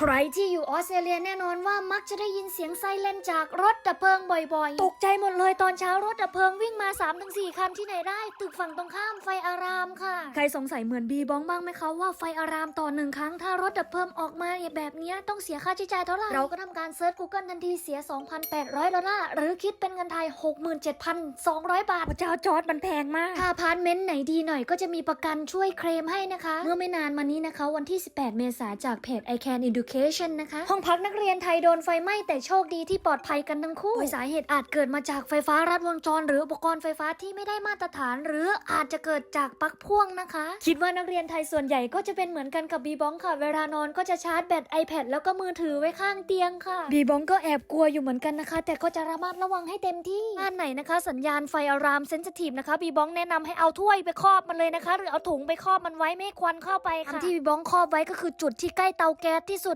ใครที่อยู่ออสเตรเลียแน่นอนว่ามักจะได้ยินเสียงไซเรนจากรถดับเพลิงบ่อยๆ ตกใจหมดเลยตอนเช้ารถดับเพลิงวิ่งมา 3-4 คันที่ไหนได้ ตึกฝั่งตรงข้ามไฟอารามค่ะ ใครสงสัยเหมือนบีบ้องบ้างไหมคะว่าไฟอารามต่อหนึ่งครั้ง ถ้ารถดับเพลิงออกมาเนี่ยแบบเนี้ยต้องเสียค่าใช้จ่ายเท่าไหร่เราก็ทำการเซิร์ช Google ทันทีเสีย 2,800ดอลลาร์หรือคิดเป็นเงินไทย 67,200 บาทพระเจ้าจอร์ดมันแพงมากถ้าอพาร์ตเมนต์ไหนดีหน่อยก็จะมีประกันช่วยเคลมให้นะคะ เมื่อไม่นานมานี้นะคะ วันที่ 18 เมษายนจากเพจ I Can Education นะคะ ห้องพักนักเรียนไทยโดนไฟไหม้แต่โชคดีที่ปลอดภัยกันทั้งคู่โดยสาเหตุอาจเกิดมาจากไฟฟ้ารัดวงจร หรืออุปกรณ์ไฟฟ้าที่ไม่ได้มาตรฐาน หรืออาจจะเกิดจากปลั๊กพ่วงนะคะ คิดว่านักเรียนไทยส่วนใหญ่ก็จะเป็นเหมือนกันกับบีบองค่ะ เวลานอนก็จะชาร์จแบต iPad แล้วก็มือถือไว้ข้างเตียงค่ะบีบองก็แอบกลัวอยู่เหมือนกันนะคะ แต่ก็จะระมัดระวังให้เต็มที่บ้านไหนนะคะ สัญญาณไฟอารามเซนซิทีฟนะคะบีบองแนะนำให้เอาถ้วยไปครอบมันเลยนะคะ หรือเอาถุงไปครอบมันไว้ไม่ให้ควันเข้าไปค่ะที่บีบองครอบไว้ก็คือจุดที่ใกล้เตาแก๊สที่สุด